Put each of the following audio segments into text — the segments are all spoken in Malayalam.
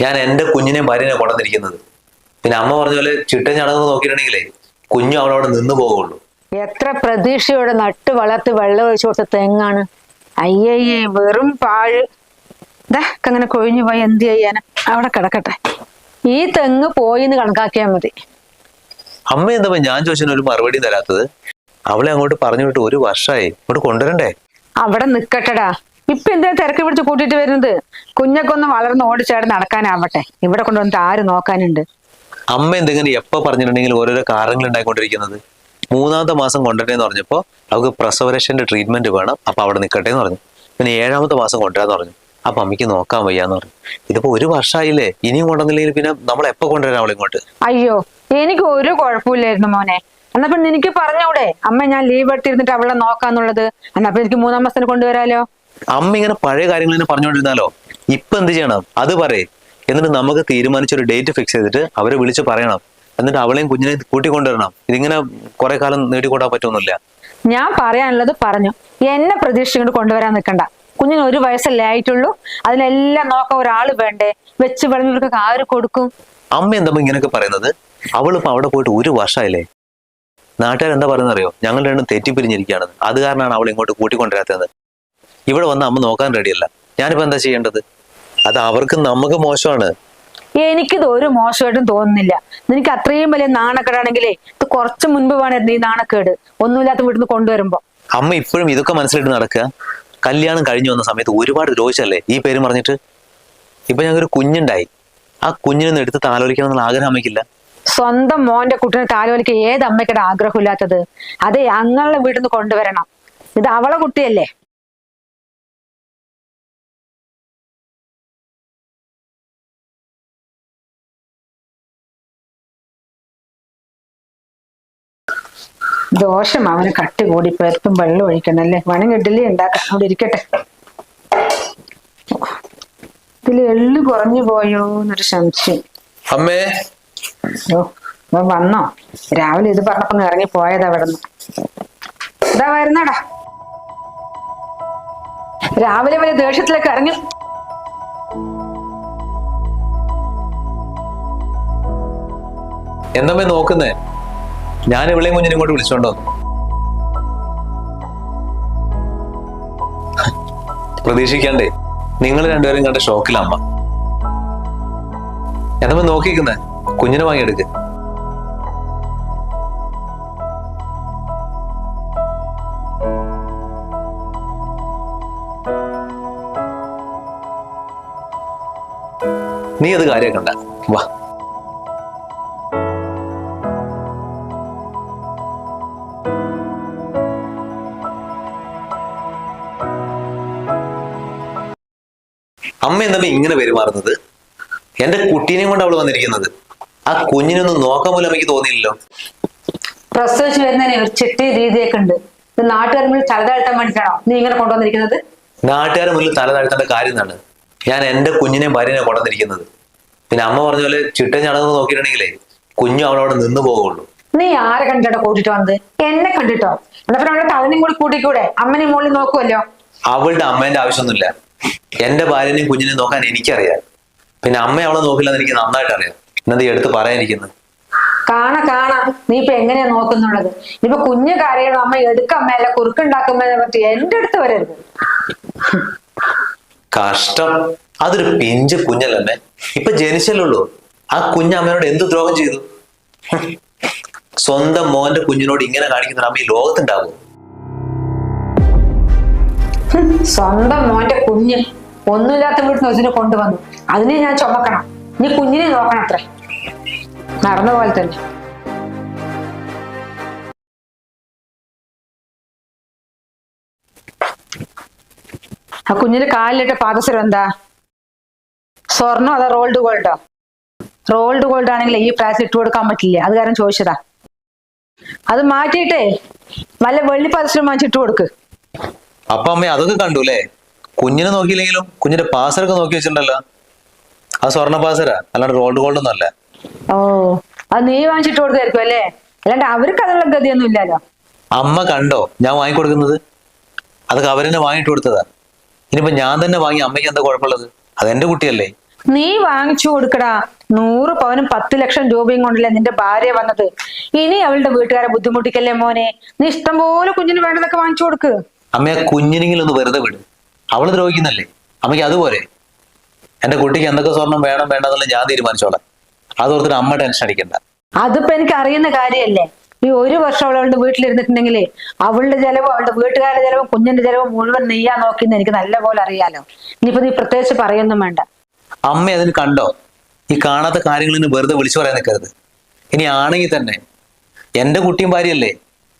ഞാൻ എന്റെ കുഞ്ഞിനെയും ഭാര്യനെ കൊണ്ടുവന്നിരിക്കുന്നത് പിന്നെ അമ്മ പറഞ്ഞ പോലെ ചിട്ട ചടങ്ങ് നോക്കിയിട്ടുണ്ടെങ്കിലേ കുഞ്ഞു അവിടെ അവിടെ നിന്ന് പോകുള്ളൂ. എത്ര പ്രതീക്ഷയോടെ നട്ട് വളർത്തി വെള്ളം ഒഴിച്ചു കൊടുത്ത തെങ്ങാണ്. അയ്യയ്യേ വെറും പാഴ്. ഇതാ അങ്ങനെ കൊഴിഞ്ഞു പോയി. എന്ത് ചെയ്യാന്? അവിടെ കിടക്കട്ടെ. ഈ തെങ്ങ് പോയിന്ന് കണക്കാക്കിയാൽ മതി. അമ്മ എന്താ ഞാൻ ചോദിച്ചതിന് ഒരു മറുപടി തരാത്തത്? അവളെ അങ്ങോട്ട് പറഞ്ഞു വിട്ട് ഒരു വർഷമായി ഇങ്ങോട്ട് കൊണ്ടുവരണ്ടേ? അവിടെ നിക്കട്ടടാ. ഇപ്പൊ എന്തിനാ തിരക്ക് പിടിച്ച് കൂട്ടിയിട്ട് വരുന്നത്? കുഞ്ഞൊക്കെ ഒന്ന് വളർന്ന് ഓടിച്ചാടി നടക്കാനാവട്ടെ. ഇവിടെ കൊണ്ടുവന്നിട്ട് ആര് നോക്കാനുണ്ട്? അമ്മ എന്തെങ്കിലും എപ്പോ പറഞ്ഞിട്ടുണ്ടെങ്കിൽ ഓരോരോ കാരണങ്ങൾ ഉണ്ടായിക്കൊണ്ടിരിക്കുന്നത്? മൂന്നാമത്തെ മാസം കൊണ്ടുവരട്ടെ എന്ന് പറഞ്ഞപ്പോ അവൾക്ക് പ്രസവരക്ഷന്റെ ട്രീറ്റ്മെന്റ് വേണം. അപ്പൊ അവിടെ നിൽക്കട്ടെ എന്ന് പറഞ്ഞു. പിന്നെ ഏഴാമത്തെ മാസം കൊണ്ടുവരാന്ന് പറഞ്ഞു. അപ്പൊ അമ്മയ്ക്ക് നോക്കാൻ വയ്യാന്ന് പറഞ്ഞു. ഇതിപ്പോ ഒരു വർഷമായില്ലേ? ഇനിയും കൊണ്ടുവന്നില്ലെങ്കിൽ പിന്നെ നമ്മൾ എപ്പോ കൊണ്ടുവരാൻ അവളെ ഇങ്ങോട്ട്? അയ്യോ എനിക്ക് ഒരു കുഴപ്പമില്ലായിരുന്നു മോനെ. എന്നാ പിന്നെ എനിക്ക് പറഞ്ഞൂടെ? അമ്മ ഞാൻ ലീവ് എടുത്തിരുന്നിട്ട് അവളെ നോക്കാന്നുള്ളത്. എന്നാ പിന്നെ എനിക്ക് മൂന്നാം മാസത്തിന് കൊണ്ടുവരാലോ? അമ്മ ഇങ്ങനെ പഴയ കാര്യങ്ങൾ തന്നെ പറഞ്ഞുകൊണ്ടിരുന്നാലോ? ഇപ്പൊ എന്ത് ചെയ്യണം? അത് പറയേ. എന്നിട്ട് നമുക്ക് തീരുമാനിച്ച ഒരു ഡേറ്റ് ഫിക്സ് ചെയ്തിട്ട് അവരെ വിളിച്ച് പറയണം. എന്നിട്ട് അവളെയും കുഞ്ഞിനെ കൂട്ടിക്കൊണ്ടുവരണം ഇതിങ്ങനെ കുറെ കാലം നേടിക്കൂടാൻ പറ്റൊന്നുമില്ല. ഞാൻ പറയാനുള്ളത് പറഞ്ഞു. എന്നെ പ്രതീക്ഷിച്ചുകൊണ്ട് കൊണ്ടുവരാൻ നിൽക്കണ്ട. കുഞ്ഞിന് ഒരു വയസ്സല്ലേ ആയിട്ടുള്ളൂ. അതിനെല്ലാം നോക്കാൻ ഒരാൾ വേണ്ടേ? വെച്ച് വിളഞ്ഞവർക്ക് ആര് കൊടുക്കും? അമ്മ എന്താ ഇങ്ങനെയൊക്കെ പറയുന്നത്? അവളിപ്പോ അവിടെ പോയിട്ട് ഒരു വർഷമായില്ലേ? നാട്ടുകാർ എന്താ പറയുന്നത് അറിയോ ഞങ്ങൾ രണ്ടും തെറ്റിപ്പിരിഞ്ഞിരിക്കുകയാണ്. അത് കാരണമാണ് അവൾ ഇങ്ങോട്ട് കൂട്ടിക്കൊണ്ടുവരാത്തത് ഇവിടെ വന്ന് അമ്മ നോക്കാൻ റെഡിയല്ല ഞാനിപ്പോ എന്താ ചെയ്യേണ്ടത്? അത് അവർക്ക് നമുക്ക് മോശമാണ്. എനിക്കിത് ഒരു മോശമായിട്ടും തോന്നുന്നില്ല. നിനക്ക് അത്രയും വലിയ നാണക്കേടാണെങ്കിലേ ഇത് കുറച്ച് മുൻപ് വേണമായിരുന്നു ഈ നാണക്കേട്. ഒന്നുമില്ലാത്ത വീട്ടിൽ നിന്ന് കൊണ്ടുവരുമ്പോ. അമ്മ ഇപ്പോഴും ഇതൊക്കെ മനസ്സിലിട്ട് നടക്കുക. കല്യാണം കഴിഞ്ഞു വന്ന സമയത്ത് ഒരുപാട് രോഷിച്ചല്ലേ ഈ പേര് പറഞ്ഞിട്ട് ഇപ്പൊ ഞങ്ങൾക്കൊരു കുഞ്ഞുണ്ടായി. ആ കുഞ്ഞിനൊന്ന് എടുത്ത് താലോലിക്കണം എന്നുള്ള ആഗ്രഹം അമ്മയ്ക്കില്ല. സ്വന്തം മോന്റെ കുട്ടിനെ താലോലിക്ക് ഏത് അമ്മയ്ക്കടെ ആഗ്രഹമില്ലാത്തത്? അതെ അങ്ങളുടെ വീട്ടിൽ നിന്ന് കൊണ്ടുവരണം. ഇത് അവളെ കുട്ടിയല്ലേ? ദോഷം അവന് കട്ടി കൂടി പരിപ്പും വെള്ളം ഒഴിക്കണല്ലേ? വേണമെങ്കിൽ ഇഡ്ഡലി ഉണ്ടാക്കാം. അവിടെ ഇരിക്കട്ടെ. ഇതിൽ എള്ളു കുറഞ്ഞു പോയോ എന്നൊരു സംശയം. അമ്മേ. ഓ വന്നോ? രാവിലെ ഇത് പറഞ്ഞപ്പോ ഇറങ്ങി പോയതാ അവിടെ ഇതാ വരുന്നടാ. രാവിലെ വരെ ദേഷ്യത്തിലേക്ക് ഇറങ്ങി. എന്നമ്മേ നോക്കുന്നേ? ഞാൻ ഇവിളെയും കുഞ്ഞിനെ ഇങ്ങോട്ട് വിളിച്ചോണ്ടോ പ്രതീക്ഷിക്കാണ്ടേ നിങ്ങൾ രണ്ടുപേരും കണ്ട ഷോക്കിലമ്മ. ഞാനമ്മ നോക്കിക്കുന്നെ കുഞ്ഞിനെ വാങ്ങിയെടുക്ക്. നീ അത് കാര്യാക്കണ്ട. വാ. അമ്മ ഇങ്ങനെ പെരുമാറുന്നത്? എന്റെ കുട്ടീനെയും കൊണ്ട് അവൾ വന്നിരിക്കുന്നത്. ആ കുഞ്ഞിനൊന്നും നോക്കാൻ പോലും എനിക്ക് തോന്നിയില്ലല്ലോ. പ്രസവിച്ചു വരുന്നതിന് ഒരു ചിട്ടി രീതിയൊക്കെ ഉണ്ട്. ഇത് നാട്ടുകാർ മുന്നിൽ തലതാഴ്ത്താൻ വേണ്ടിയിട്ടാണോ നീ ഇങ്ങനെ കൊണ്ടുവന്നിരിക്കുന്നത്? നാട്ടുകാരെ മുന്നിൽ തല താഴ്ത്തേണ്ട കാര്യം എന്താണ്? ഞാൻ എന്റെ കുഞ്ഞിനെയും ഭാര്യനെ കൊണ്ടുവന്നിരിക്കുന്നത്. പിന്നെ അമ്മ പറഞ്ഞ പോലെ ചിട്ട ചടങ്ങ് നോക്കിയിട്ടുണ്ടെങ്കിലേ കുഞ്ഞു അവളവിടെ നിന്ന് പോകുള്ളൂ. നീ ആരെ കണ്ടിട്ടോ കൂട്ടിട്ട് വന്നത്? എന്നെ കണ്ടിട്ടോ? എന്നാ പിന്നെ അവളുടെ തവണയും കൂടി കൂട്ടിക്കൂടെ? അമ്മനെ മുകളിൽ നോക്കുമല്ലോ അവളുടെ അമ്മേന്റെ ആവശ്യമൊന്നുമില്ല. എന്റെ ഭാര്യനെയും കുഞ്ഞിനെയും നോക്കാൻ എനിക്കറിയാം. പിന്നെ അമ്മ അവളെ നോക്കില്ലെന്ന് എനിക്ക് നന്നായിട്ട് അറിയാം എന്നത് എടുത്ത് പറയാനിരിക്കുന്നത് കാണ കാണ. നീ ഇപ്പൊ എങ്ങനെയാ നോക്കുന്നുള്ളത്? ഇനിയിപ്പൊ കുഞ്ഞു കാര്യങ്ങൾ അമ്മ എടുക്കമ്മയല്ല കുറുക്കുണ്ടാക്കുമ്പോ പറ്റി എന്റെ അടുത്ത് വരരുത്. കഷ്ടം. അതൊരു പിഞ്ച് കുഞ്ഞല്ലമ്മേ. ഇപ്പൊ ജനിച്ചല്ലുള്ളൂ ആ കുഞ്ഞ് അമ്മയോട് എന്ത് ദ്രോഹം ചെയ്തു. സ്വന്തം മോന്റെ കുഞ്ഞിനോട് ഇങ്ങനെ കാണിക്കുന്ന അമ്മ ഈ ലോകത്തുണ്ടാവും? സ്വന്തം മോന്റെ കുഞ്ഞ് ഒന്നുമില്ലാത്ത വീട്ടിൽ നിന്ന് കൊണ്ടുവന്നു. അതിനെ ഞാൻ ചുമക്കണം. നീ കുഞ്ഞിനെ നോക്കണം അത്ര. നടന്ന പോലെ തന്നെ. ആ കുഞ്ഞിന് കാലിലിട്ട പാദസരം എന്താ? സ്വർണോ അതോ റോൾഡ് ഗോൾഡോ റോൾഡ് ഗോൾഡ് ആണെങ്കിൽ ഈ പ്രായത്തിൽ ഇട്ട് കൊടുക്കാൻ പറ്റില്ല. അത് കാരണം ചോദിച്ചതാ. അത് മാറ്റിയിട്ടേ. വല്ല വെള്ളി പാദസരം വാങ്ങിച്ചിട്ട് കൊടുക്ക്. അപ്പൊ അമ്മ അതൊക്കെ കണ്ടു അല്ലേ കുഞ്ഞിനെ നോക്കിയില്ലെങ്കിലും കുഞ്ഞിന്റെ പാസറൊക്കെ നോക്കി വെച്ചിട്ടുണ്ടല്ലോ. അത് സ്വർണ പാസര അല്ലാണ്ട് റോൾഡ് ഗോൾഡ് ഒന്നും അല്ല. ഓ അത് നീ വാങ്ങിച്ചിട്ട് കൊടുത്തായിരിക്കും അല്ലേ? അല്ലാണ്ട് അവർക്ക് അതിനുള്ള ഗതിയൊന്നും ഇല്ലല്ലോ. അമ്മ കണ്ടോ? ഞാൻ വാങ്ങിക്കൊടുക്കുന്നത്? അതൊക്കെ അവരെന്നെ വാങ്ങിട്ട് കൊടുത്തതാ. ഇനിയിപ്പോ ഞാൻ തന്നെ വാങ്ങി അമ്മയ്ക്ക് എന്താ കുഴപ്പമുള്ളത്? അതെന്റെ കുട്ടിയല്ലേ. നീ വാങ്ങിച്ചു കൊടുക്കടാ. നൂറ് പവനും പത്ത് ലക്ഷം രൂപയും കൊണ്ടല്ലേ നിന്റെ ഭാര്യ വന്നത്. ഇനി അവളുടെ വീട്ടുകാരെ ബുദ്ധിമുട്ടിക്കല്ലേ മോനെ? നീ ഇഷ്ടം പോലെ കുഞ്ഞിന് വേണ്ടതൊക്കെ വാങ്ങിച്ചു കൊടുക്ക്. അമ്മ ആ കുഞ്ഞിനെങ്കിലും ഒന്ന് വെറുതെ വിടും. അവൾ ദ്രോഹിക്കുന്നല്ലേ? അമ്മയ്ക്ക് അതുപോലെ. എന്റെ കുട്ടിക്ക് എന്തൊക്കെ സ്വർണം വേണം വേണ്ട എന്നുള്ളത് ഞാൻ തീരുമാനിച്ചോളാം. അതോർത്തിട്ട് അമ്മ ടെൻഷൻ അടിക്കണ്ട. അതിപ്പോ എനിക്ക് അറിയുന്ന കാര്യമല്ലേ? ഈ ഒരു വർഷം അവൾ അവളുടെ വീട്ടിലിരുന്നിട്ടുണ്ടെങ്കിലേ അവളുടെ ചെലവ് അവളുടെ വീട്ടുകാരുടെ ചെലവ് കുഞ്ഞിന്റെ ചെലവ് മുഴുവൻ നെയ്യാ നോക്കിന്ന് എനിക്ക് നല്ല പോലെ അറിയാലോ. ഇനിയിപ്പോ നീ പ്രത്യേകിച്ച് പറയൊന്നും വേണ്ട. അമ്മ അതിന് കണ്ടോ? ഈ കാണാത്ത കാര്യങ്ങളിന് വെറുതെ വിളിച്ചു പറയാൻ നിൽക്കരുത്. ഇനി ആണെങ്കിൽ തന്നെ എന്റെ കുട്ടിയും ഭാര്യയല്ലേ?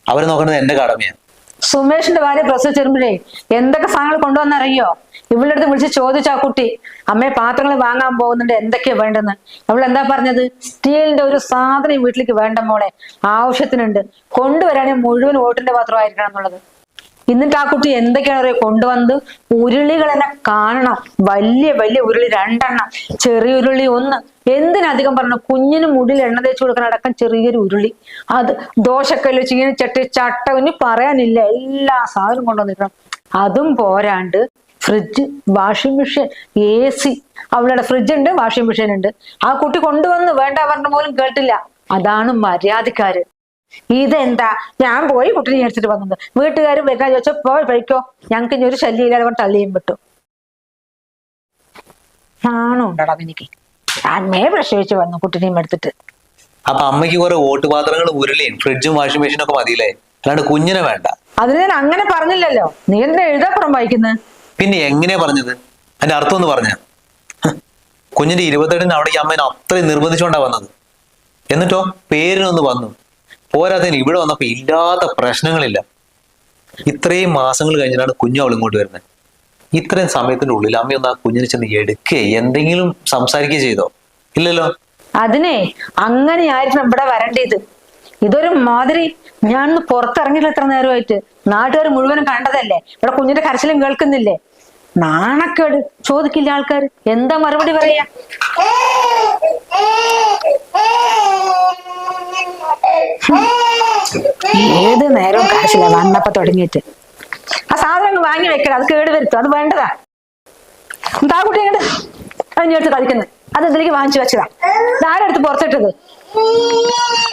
അവരെ നോക്കേണ്ടത് എന്റെ കടമയാണ്. സുമേഷിന്റെ ഭാര്യ പ്രസവിച്ച് വരുമ്പോഴേ എന്തൊക്കെ സാധനങ്ങൾ കൊണ്ടുവന്നറിയോ? ഇവളുടെ അടുത്ത് വിളിച്ച് ചോദിച്ചു കുട്ടി അമ്മയെ പാത്രങ്ങൾ വാങ്ങാൻ പോകുന്നുണ്ട് എന്തൊക്കെയാ വേണ്ടെന്ന് അവൾ എന്താ പറഞ്ഞത്? സ്റ്റീലിന്റെ ഒരു സാധനം വീട്ടിലേക്ക് വേണ്ട മോളെ ആവശ്യത്തിനുണ്ട്. കൊണ്ടുവരാണെങ്കിൽ മുഴുവൻ ഓട്ടിന്റെ പാത്രമായിരിക്കണം എന്നുള്ളത്. എന്നിട്ട് ആ കുട്ടി എന്തൊക്കെയാണ് പറയുക കൊണ്ടുവന്നത്? ഉരുളികൾ എന്നെ കാണണം. വലിയ വലിയ ഉരുളി രണ്ടെണ്ണം. ചെറിയ ഉരുളി ഒന്ന്. എന്തിനധികം പറഞ്ഞു കുഞ്ഞിന് മുടിയിൽ എണ്ണ തേച്ച് കൊടുക്കാൻ അടക്കം ചെറിയൊരു ഉരുളി. അത് ദോശക്കല്ല് ഇങ്ങനെ ചട്ടി ചട്ട കുഞ്ഞ് പറയാനില്ല. എല്ലാ സാധനവും കൊണ്ടുവന്നിരിക്കണം അതും പോരാണ്ട് fridge washing machine A C. അവളുടെ ഫ്രിഡ്ജ് ഉണ്ട് വാഷിംഗ് മെഷീൻ ഉണ്ട് ആ കുട്ടി കൊണ്ടുവന്ന് വേണ്ട പറഞ്ഞ പോലും കേട്ടില്ല. അതാണ് മര്യാദക്കാര്. ഇതെന്താ? ഞാൻ പോയി കുട്ടിനെ എടുത്തിട്ട് വന്നത്. വീട്ടുകാരും വരുന്ന ചോദിച്ചാൽ പോയി കഴിക്കോ ഞങ്ങൾക്ക് ഇനി ഒരു ശല്യം ഇല്ലാതെ കൊണ്ട് തള്ളിയും വിട്ടു. ആണോ? ഉണ്ടടാ എനിക്ക് അമ്മേ പ്രസവിച്ച് വന്നു കുട്ടിനെയും എടുത്തിട്ട്. അപ്പൊ അമ്മയ്ക്ക് കുറെ ഓട്ടുപാത്രങ്ങളും ഉരുളിയും ഫ്രിഡ്ജും വാഷിംഗ് മെഷീനും ഒക്കെ മതിയില്ലേ? അല്ലാണ്ട് കുഞ്ഞിനെ വേണ്ട. അതിന് ഞാൻ അങ്ങനെ പറഞ്ഞില്ലല്ലോ. നീ എന്തിനാ എഴുതാപ്പുറം വായിക്കുന്നത് പിന്നെ എങ്ങനെയാ പറഞ്ഞത്? അതിന്റെ അർത്ഥം ഒന്ന് പറഞ്ഞ കുഞ്ഞിന്റെ ഇരുപത്തെട്ടിന് അവിടേക്ക് അമ്മേനെ അത്രയും നിർബന്ധിച്ചുകൊണ്ടാ വന്നത്. എന്നിട്ടോ പേരിനൊന്ന് വന്നു. പോരാത്തതിന് ഇവിടെ വന്നപ്പോൾ ഇല്ലാത്ത പ്രശ്നങ്ങളില്ല. ഇത്രയും മാസങ്ങൾ കഴിഞ്ഞിട്ടാണ് കുഞ്ഞു അവൾ ഇങ്ങോട്ട് വരുന്നത്. ഇത്രയും സമയത്തിന്റെ ഉള്ളിൽ അമ്മയൊന്ന് ആ കുഞ്ഞിനെ ചെന്ന് എടുക്കേ എന്തെങ്കിലും സംസാരിക്കുകയോ ചെയ്തോ? ഇല്ലല്ലോ. അതിനെ അങ്ങനെയായിരുന്നു ഇവിടെ വരേണ്ടത്. ഇതൊരു മാതിരി ഞാൻ പുറത്തിറങ്ങിയില്ല എത്ര നേരമായിട്ട്. നാട്ടുകാർ മുഴുവനും കണ്ടതല്ലേ? ഇവിടെ കുഞ്ഞിന്റെ കരച്ചിലും കേൾക്കുന്നില്ലേ? നാണക്കേട് ചോദിക്കില്ല ആൾക്കാർ. എന്താ മറുപടി പറയാ? ഏത് നേരവും കാശില്ല വന്നപ്പ തുടങ്ങിയിട്ട്. ആ സാധനം വാങ്ങി വെക്കണം അത് കേട് വരുത്തും അത് വേണ്ടതാ. എന്താ കുട്ടി അങ്ങോട്ട് അതിനടുത്ത് കളിക്കുന്നത് അത് എന്തിലേക്ക് വാങ്ങിച്ചു വെച്ചതാ? ആരെടുത്ത് പുറത്തിട്ടത്?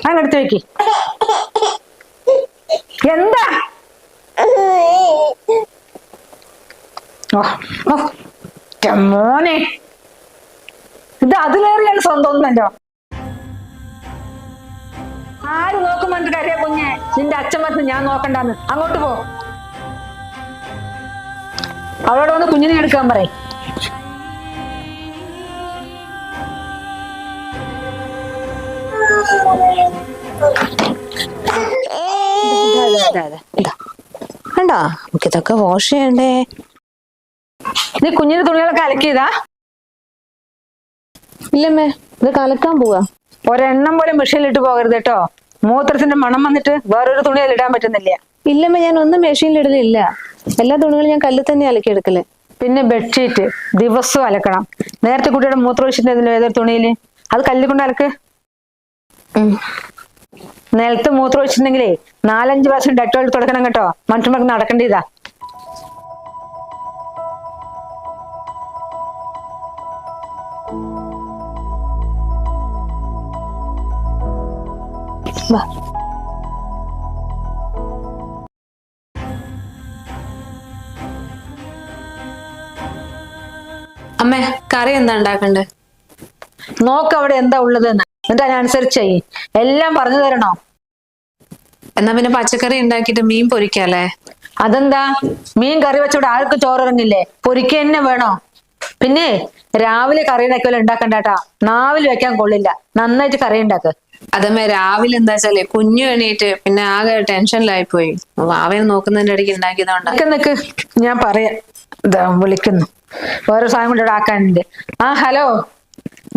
അങ്ങെടുത്ത് വെക്കി. എന്താ? മോനെ. ഇത് അതിലേറിയാണ് സ്വന്തം ഒന്നല്ലോ ആര് നോക്കുമ്പോ എന്റെ കരയാ കുഞ്ഞെ? നിന്റെ പറഞ്ഞ് ഞാൻ നോക്കണ്ടാന്ന്. അങ്ങോട്ട് പോ. അവളോട് വന്ന് കുഞ്ഞിനെ എടുക്കാൻ പറയും. കണ്ടോ? നമുക്ക് വാഷ് ചെയ്യണ്ടേ? നീ കുഞ്ഞിന്റെ തുണികളൊക്കെ അലക്കിയതാ? ഇല്ലമ്മേ ഇത് കലക്കാൻ പോവാ. ഒരെണ്ണം പോലും മെഷീനിലിട്ട് പോകരുത് കേട്ടോ. മൂത്രത്തിന്റെ മണം വന്നിട്ട് വേറൊരു തുണിയിൽ ഇടാൻ പറ്റുന്നില്ല. ഇല്ലമ്മേ ഞാൻ ഒന്നും മെഷീനിൽ ഇടലില്ല എല്ലാ തുണികളും ഞാൻ കല്ലിൽ തന്നെ അലക്കി എടുക്കൽ പിന്നെ ബെഡ്ഷീറ്റ് ദിവസവും അലക്കണം. നേരത്തെ കുട്ടിയുടെ മൂത്രമൊഴിച്ചിട്ടുണ്ടല്ലോ ഏതൊരു തുണിയിൽ? അത് കല്ലിൽ കൊണ്ട് അലക്ക്. നിലത്ത് മൂത്രമൊഴിച്ചിട്ടുണ്ടെങ്കിലേ നാലഞ്ച് പ്രാവശ്യം ഡെറ്റോൾ തുടക്കണം കേട്ടോ. മനുഷ്യന്മാർക്ക് നടക്കേണ്ടതാ വാ. അമ്മേ കറി എന്താ ഉണ്ടാക്കണ്ടേ? നോക്ക് അവിടെ എന്താ ഉള്ളത് എന്നിട്ട് അതിനനുസരിച്ച് ചെയ്യ്. എല്ലാം പറഞ്ഞു തരണോ? എന്നാ പിന്നെ പച്ചക്കറി ഉണ്ടാക്കിയിട്ട് മീൻ പൊരിക്കാല്ലേ? അതെന്താ? മീൻ കറി വെച്ചോടെ ആർക്കും ചോറിറങ്ങില്ലേ? പൊരിക്ക തന്നെ വേണോ? പിന്നെ രാവിലെ കറി ഉണ്ടാക്കിയാലും ഉണ്ടാക്കണ്ടാട്ടാ നാവിൽ വെക്കാൻ കൊള്ളില്ല. നന്നായിട്ട് കറി ഉണ്ടാക്ക്. അതമ്മേ രാവിലെ എന്താ വെച്ചാൽ കുഞ്ഞു എണീറ്റ് പിന്നെ ആകെ ടെൻഷനിലായി പോയി. വാവനെ നോക്കുന്നതിന്റെ ഇടയ്ക്ക് ഉണ്ടാക്കിയതുകൊണ്ട് നിക്ക് ഞാൻ പറയാം. വിളിക്കുന്നു. വേറെ സാധനം കൊണ്ട് ഇവിടെ ആക്കാനുണ്ട്. ആ ഹലോ.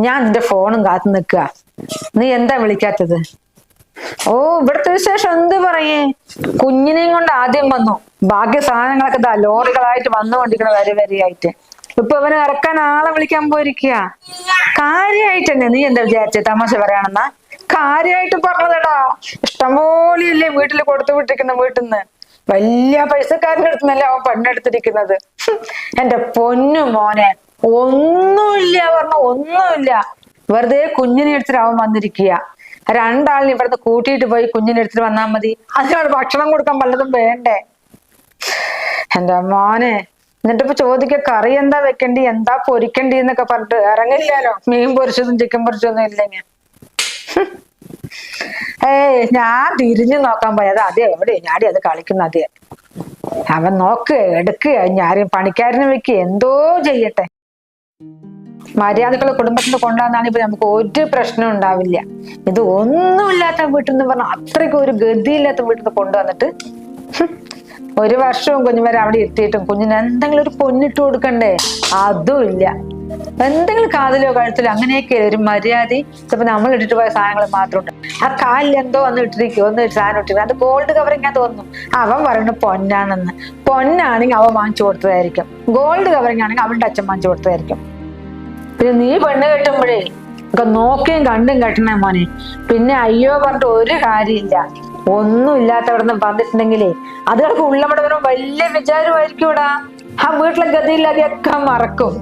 ഞാൻ നിന്റെ ഫോണും കാത്തു നിൽക്കുക നീ എന്താ വിളിക്കാത്തത്? ഓ ഇവിടുത്തെ വിശേഷം എന്ത് പറയേ? കുഞ്ഞിനെയും കൊണ്ട് ആദ്യം വന്നു. ബാക്കി സാധനങ്ങളൊക്കെ ഇതാ ലോറികളായിട്ട് വന്നുകൊണ്ടിരിക്കണ വരെ വരിയായിട്ട്. ഇപ്പൊ അവനെ ഇറക്കാൻ ആളെ വിളിക്കാൻ പോയിരിക്കുക കാര്യമായിട്ട് തന്നെ നീ എന്താ വിചാരിച്ചേ? തമാശ പറയാണെന്നാ കാര്യമായിട്ട് പറഞ്ഞതടാ. ഇഷ്ടംപോലെ ഇല്ലേ വീട്ടിൽ കൊടുത്തു വിട്ടിരിക്കുന്ന വീട്ടിൽ നിന്ന് വലിയ പൈസക്കാരന്റെ അടുത്ത് നിന്നല്ലേ അവൻ പെണ്ണെടുത്തിരിക്കുന്നത് ഹും, എന്റെ പൊന്നു മോനെ. ഒന്നുമില്ല പറഞ്ഞ ഒന്നുമില്ല. വെറുതെ കുഞ്ഞിനെ എടുത്തിട്ട് അവൻ വന്നിരിക്കുക രണ്ടാളിനെ ഇവിടുന്ന് കൂട്ടിയിട്ട് പോയി കുഞ്ഞിനെ എടുത്തിട്ട് വന്നാൽ മതി. അതിനോട് ഭക്ഷണം കൊടുക്കാൻ വല്ലതും വേണ്ടേ? എന്റെ മോനെ എന്നിട്ട് ഇപ്പൊ ചോദിക്ക കറി എന്താ വെക്കണ്ടി എന്താ പൊരിക്കണ്ടി എന്നൊക്കെ പറഞ്ഞിട്ട് ഇറങ്ങില്ലാലോ മീൻ പൊരിച്ചതും ചിക്കൻ പൊരിച്ചതൊന്നും ഇല്ലെങ്കിൽ ഏയ് ഞാൻ തിരിഞ്ഞു നോക്കാൻ പോയത്. അതെ എവിടെ? ഞാടി അത് കളിക്കുന്ന അതെ. അവൻ നോക്ക് എടുക്കുക ഞാൻ പണിക്കാരനെ വെക്ക്. എന്തോ ചെയ്യട്ടെ. മര്യാദകളെ കുടുംബത്തിന് കൊണ്ടുവന്നാണ് ഇപ്പൊ നമുക്ക് ഒരു പ്രശ്നം ഉണ്ടാവില്ല. ഇത് ഒന്നുമില്ലാത്ത വീട്ടിൽ നിന്ന് പറഞ്ഞാൽ അത്രയ്ക്ക് ഒരു ഗതിയില്ലാത്ത വീട്ടിൽ നിന്ന് കൊണ്ടുവന്നിട്ട് ഒരു വർഷവും കുഞ്ഞുമാരെ അവിടെ എത്തിയിട്ടും കുഞ്ഞിന് എന്തെങ്കിലും ഒരു പൊന്നിട്ട് കൊടുക്കണ്ടേ? അതും ഇല്ല. എന്തെങ്കിലും കാതിലോ കഴുത്തിലോ അങ്ങനെയൊക്കെ ഒരു മര്യാദ ചിലപ്പോൾ നമ്മൾ ഇട്ടിട്ട് പോയ സാധനങ്ങൾ മാത്രം ഉണ്ട് ആ കാലിൽ എന്തോ ഒന്ന് ഇട്ടിരിക്കും ഒന്ന് സാധനം ഇട്ടിരിക്കും. അത് ഗോൾഡ് കവറിങ് തോന്നുന്നു അവൻ പറയുന്നത് പൊന്നാണെന്ന്. പൊന്നാണെങ്കിൽ അവൻ വാങ്ങിച്ചു കൊടുത്തതായിരിക്കും. ഗോൾഡ് കവറിങ് ആണെങ്കിൽ അവന്റെ അച്ഛൻ വാങ്ങിച്ചു കൊടുത്തതായിരിക്കും. പിന്നെ നീ പെണ്ണ് കെട്ടുമ്പോഴേ ഒക്കെ നോക്കിയും കണ്ടും കെട്ടണേ മോനെ. പിന്നെ അയ്യോ പറഞ്ഞിട്ട് ഒരു കാര്യമില്ല. ഒന്നും ഇല്ലാത്തവിടുന്ന് വന്നിട്ടുണ്ടെങ്കിലേ അതുകൾക്ക് ഉള്ളമടവനും വലിയ വിചാരമായിരിക്കും ആ വീട്ടിലെ ഗതിയില്ലാതെയൊക്കെ മറക്കും.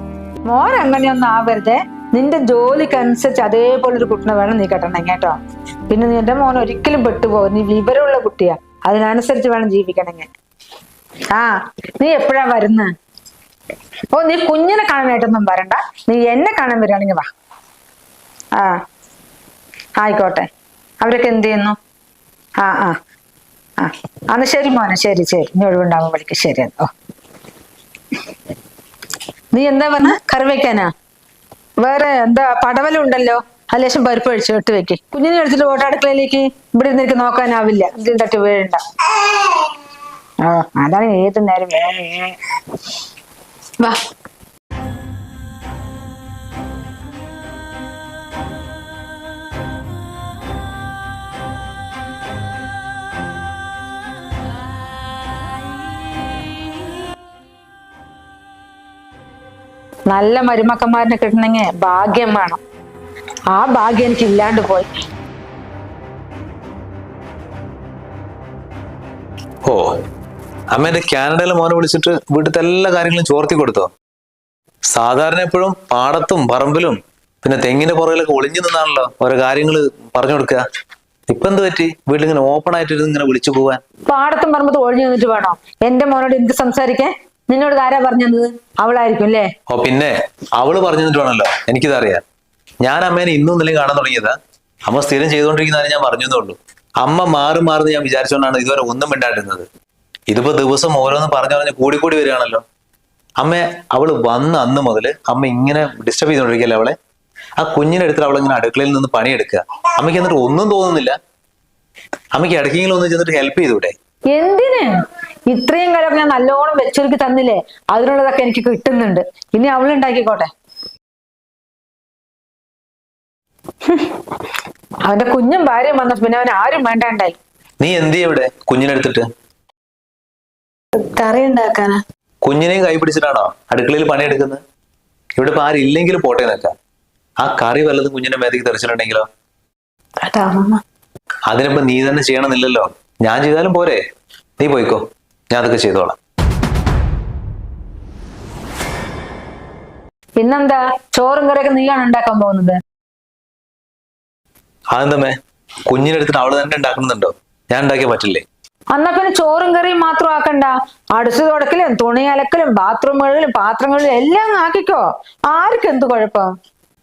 മോൻ അങ്ങനെയൊന്നും ആവരുതേ. നിന്റെ ജോലിക്കനുസരിച്ച് അതേപോലെ ഒരു കുട്ടിനെ വേണം നീ കെട്ടണം കേട്ടോ. പിന്നെ നിന്റെ മോൻ ഒരിക്കലും പെട്ടുപോകും നീ വിവരമുള്ള കുട്ടിയാ. അതിനനുസരിച്ച് വേണം ജീവിക്കണമെങ്കിൽ. ആ നീ എപ്പോഴാ വരുന്നത് ഓ നീ കുഞ്ഞിനെ കാണാനായിട്ടൊന്നും വരണ്ട. നീ എന്നെ കാണാൻ വരികയാണെങ്കിൽ വാ. ആ ആയിക്കോട്ടെ. അവരൊക്കെ എന്ത് ചെയ്യുന്നു? ആ ആ ആ. അന്ന് ശരി മോനെ. ശരി ശരി. ഇനി ഒഴിവുണ്ടാവും വിളിക്ക്. ശരി എന്നാ. ഓ. നീ എന്താ പറഞ്ഞ കറി വെക്കാനാ? വേറെ എന്താ പടവലുണ്ടല്ലോ ഉണ്ടല്ലോ ലേശം പരിപ്പ് കഴിച്ചു ഇട്ട് വെക്ക്. കുഞ്ഞിനെ എടുത്തിട്ട് ഓട്ട അടുക്കളയിലേക്ക് ഇവിടെ ഇരുന്ന് എനിക്ക് നോക്കാനാവില്ല. ഇതിൽ തട്ടി വീഴണ്ട. ഓ അതാണ് ഏത് നേരം വേ, നല്ല മരുമക്കന്മാരനെ കിട്ടണമെങ്കിൽ ഭാഗ്യം വേണം. ആ ഭാഗ്യം എനിക്ക് ഇല്ലാണ്ട് പോയി. ഓ അമ്മേന്റെ കാനഡയിലെ മോനെ വിളിച്ചിട്ട് വീട്ടിലത്തെ എല്ലാ കാര്യങ്ങളും ചോർത്തി കൊടുത്തോ? സാധാരണ എപ്പോഴും പാടത്തും പറമ്പിലും പിന്നെ തെങ്ങിന്റെ പുറകിലൊക്കെ ഒളിഞ്ഞു നിന്നാണല്ലോ ഓരോ കാര്യങ്ങൾ പറഞ്ഞു കൊടുക്കുക. ഇപ്പൊ എന്ത് പറ്റി? വീട്ടിലിങ്ങനെ ഓപ്പൺ ആയിട്ട് ഇങ്ങനെ വിളിച്ചു പോവാൻ? പാടത്തും പറമ്പത്തും ഒഴിഞ്ഞു നിന്നിട്ട് വേണോ? എന്റെ മോനോട് എന്ത് സംസാരിക്കാൻ? നിന്നോട് ആരാ പറഞ്ഞത്? അവളായിരിക്കും അല്ലേ? ഓ പിന്നെ അവൾ പറഞ്ഞു തന്നിട്ട് വേണമല്ലോ. എനിക്കിതറിയാം. ഞാൻ അമ്മേനെ ഇന്നും ഇന്നലെ കാണാൻ തുടങ്ങിയതാ. അമ്മ സ്ഥിരം ചെയ്തുകൊണ്ടിരിക്കുന്നതാണ് ഞാൻ പറഞ്ഞതേ ഉള്ളൂ. അമ്മ മാറി മാറുന്ന ഞാൻ വിചാരിച്ചുകൊണ്ടാണ് ഇതുവരെ ഒന്നും മിണ്ടാണ്ടിരുന്നത്. ഇതിപ്പോ ദിവസം ഓരോന്ന് പറഞ്ഞു പറഞ്ഞ് കൂടി കൂടി വരികയാണല്ലോ. അമ്മ അവൾ വന്ന അന്ന് മുതൽ അമ്മ ഇങ്ങനെ ഡിസ്റ്റർബ് ചെയ്തുകൊണ്ടിരിക്കല്ലേ അവളെ? ആ കുഞ്ഞിനെ എടുത്തിട്ട് അവളിങ്ങനെ അടുക്കളയിൽ നിന്ന് പണിയെടുക്കുക. അമ്മയ്ക്ക് എന്നിട്ട് ഒന്നും തോന്നുന്നില്ല. അമ്മയ്ക്ക് ഇടയ്ക്കെങ്കിലും ഒന്ന് ചെന്നിട്ട് ഹെൽപ്പ് ചെയ്തൂടെ? എന്തിന്? ഇത്രയും കാലം ഞാൻ നല്ലോണം വെച്ചൊരുക്കി തന്നില്ലേ? അതിനുള്ളതൊക്കെ എനിക്ക് കിട്ടുന്നുണ്ട്. ഇനി അവൾ ഉണ്ടാക്കിക്കോട്ടെ. അവന്റെ കുഞ്ഞും ഭാര്യയും വന്ന പിന്നെ അവൻ ആരും വേണ്ടാണ്ടായി. നീ എന്ത് ഇവിടെ കുഞ്ഞിനെ എടുത്തിട്ട്? കറി ഉണ്ടാക്കാനാ. കുഞ്ഞിനെയും കൈ പിടിച്ചിട്ടാണോ അടുക്കളയിൽ പണിയെടുക്കുന്നത്? ഇവിടെ ഇപ്പൊ ആരില്ലെങ്കിലും പോട്ടെ നിൽക്കാം ആ കറി വല്ലതും കുഞ്ഞിന്റെ മേത്തേക്ക് തെറിച്ചിട്ടുണ്ടെങ്കിലോ? അതാ അമ്മ. അതിനിപ്പോ നീ തന്നെ ചെയ്യണമെന്നില്ലല്ലോ. ഞാൻ ചെയ്താലും പോരെ. നീ പോയിക്കോ. ഞാൻ അതൊക്കെ ചെയ്തോളാം. പിന്നെന്താ? ചോറും കറിയൊക്കെ നീയാണ് ഉണ്ടാക്കാൻ പോകുന്നത്? അതെന്തമ്മേ? കുഞ്ഞിനെടുത്തിട്ട് അവൾ തന്നെ ഉണ്ടാക്കുന്നുണ്ടോ? ഞാൻ ഉണ്ടാക്കിയ പറ്റില്ലേ? അന്നാ പിന്നെ ചോറും കറിയും മാത്രം ആക്കണ്ട. അടുത്തു തുടക്കലും തുണി അലക്കലും ബാത്റൂം കഴുകലും പാത്രങ്ങളിലും എല്ലാം ആക്കിക്കോ. ആർക്കും എന്ത് കുഴപ്പം?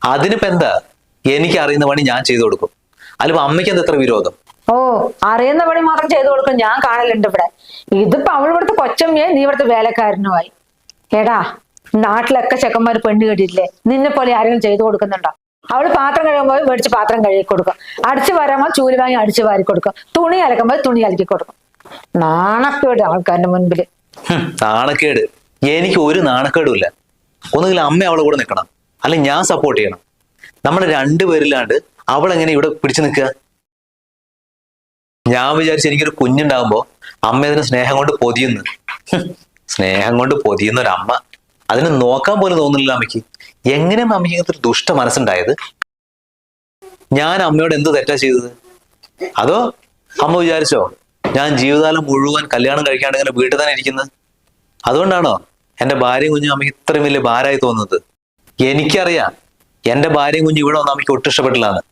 അതിനിപ്പോ എന്താ? എനിക്ക് അറിയുന്ന പണി ഞാൻ ചെയ്തു കൊടുക്കും. അല്ലിപ്പോ അമ്മയ്ക്ക് എന്താ എത്ര വിരോധം? ഓ അറിയുന്ന പണി മാത്രം ചെയ്തു കൊടുക്കും. ഞാൻ കാണലുണ്ട് ഇവിടെ. ഇതിപ്പോ അവളിവിടുത്തെ കൊച്ചമ്മയെ നീ ഇവിടുത്തെ വേലക്കാരനുമായി. കേടാ നാട്ടിലൊക്കെ ചെക്കന്മാർ പെണ്ണ് കെട്ടിയിട്ടില്ലേ? നിന്നെ പോലെ ആരെങ്കിലും ചെയ്തു കൊടുക്കുന്നുണ്ടോ? അവൾ പാത്രം കഴുകുമ്പോൾ മേടിച്ച് പാത്രം കഴുകി കൊടുക്കും. അടിച്ചു വരുമ്പോൾ ചൂൽ വാങ്ങി അടിച്ചു വാരി കൊടുക്കും. തുണി അലക്കുമ്പോൾ തുണി അലക്കി കൊടുക്കും. നാണക്കേട് ആൾക്കാരുടെ മുൻപിൽ. നാണക്കേട്. എനിക്ക് ഒരു നാണക്കേടും ഇല്ല ഒന്നുകിൽ അമ്മ അവളെ കൂടെ നിൽക്കണം. അല്ലെങ്കിൽ ഞാൻ സപ്പോർട്ട് ചെയ്യണം. നമ്മൾ രണ്ടുപേരില്ലാണ്ട് അവളെങ്ങനെ ഇവിടെ പിടിച്ചു നിൽക്കുക? ഞാൻ വിചാരിച്ചു എനിക്കൊരു കുഞ്ഞുണ്ടാകുമ്പോ അമ്മ അതിന് സ്നേഹം കൊണ്ട് പൊതിയുന്നു. സ്നേഹം കൊണ്ട് പൊതിയുന്ന ഒരു അമ്മ. അതിനെ നോക്കാൻ പോലും തോന്നുന്നില്ല അമ്മയ്ക്ക്. എങ്ങനെ അമ്മയ്ക്ക് ഇങ്ങനത്തെ ഒരു ദുഷ്ട മനസ്സുണ്ടായത്? ഞാൻ അമ്മയോട് എന്ത് തെറ്റാ ചെയ്തത്? അതോ അമ്മ വിചാരിച്ചോ ഞാൻ ജീവിതകാലം മുഴുവൻ കല്യാണം കഴിക്കാണ്ട് ഇങ്ങനെ വീട്ടിൽ തന്നെ ഇരിക്കുന്നത്? അതുകൊണ്ടാണോ എന്റെ ഭാര്യ കുഞ്ഞും അമ്മയ്ക്ക് ഇത്രയും വലിയ ഭാരമായി തോന്നുന്നത്? എനിക്കറിയാം എന്റെ ഭാര്യയും കുഞ്ഞും ഇവിടെ വന്ന് അമ്മയ്ക്ക് ഒട്ടും ഇഷ്ടപ്പെട്ടില്ലാന്ന്.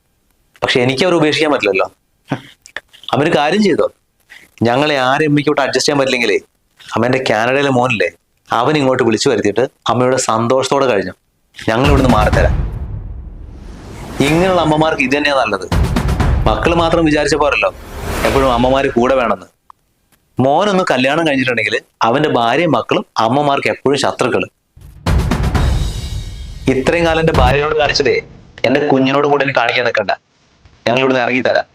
പക്ഷെ എനിക്ക് അവർ ഉപേക്ഷിക്കാൻ പറ്റില്ലല്ലോ. അവന് കാര്യം ചെയ്തോ. ഞങ്ങളെ ആരും അമ്മയ്ക്കോട്ട് അഡ്ജസ്റ്റ് ചെയ്യാൻ പറ്റില്ലെങ്കിലേ അമ്മേന്റെ കാനഡയിലെ മോനില്ലേ അവൻ ഇങ്ങോട്ട് വിളിച്ചു വരുത്തിയിട്ട് അമ്മയുടെ സന്തോഷത്തോടെ കഴിഞ്ഞു. ഞങ്ങൾ ഇവിടുന്ന് മാറിത്തരാം ഇങ്ങനെയുള്ള അമ്മമാർക്ക് ഇത് തന്നെയാ നല്ലത്. മക്കൾ മാത്രം വിചാരിച്ച പോരല്ലോ എപ്പോഴും അമ്മമാര് കൂടെ വേണമെന്ന്. മോനൊന്ന് കല്യാണം കഴിഞ്ഞിട്ടുണ്ടെങ്കിൽ അവന്റെ ഭാര്യയും മക്കളും അമ്മമാർക്ക് എപ്പോഴും ശത്രുക്കൾ ഇത്രയും കാലം എന്റെ ഭാര്യയോട് കാണിച്ചതേ എന്റെ കുഞ്ഞിനോട് കൂടെ കാണിക്കാൻ നിൽക്കണ്ട ഞങ്ങൾ ഇവിടുന്ന് ഇറങ്ങി തരാം.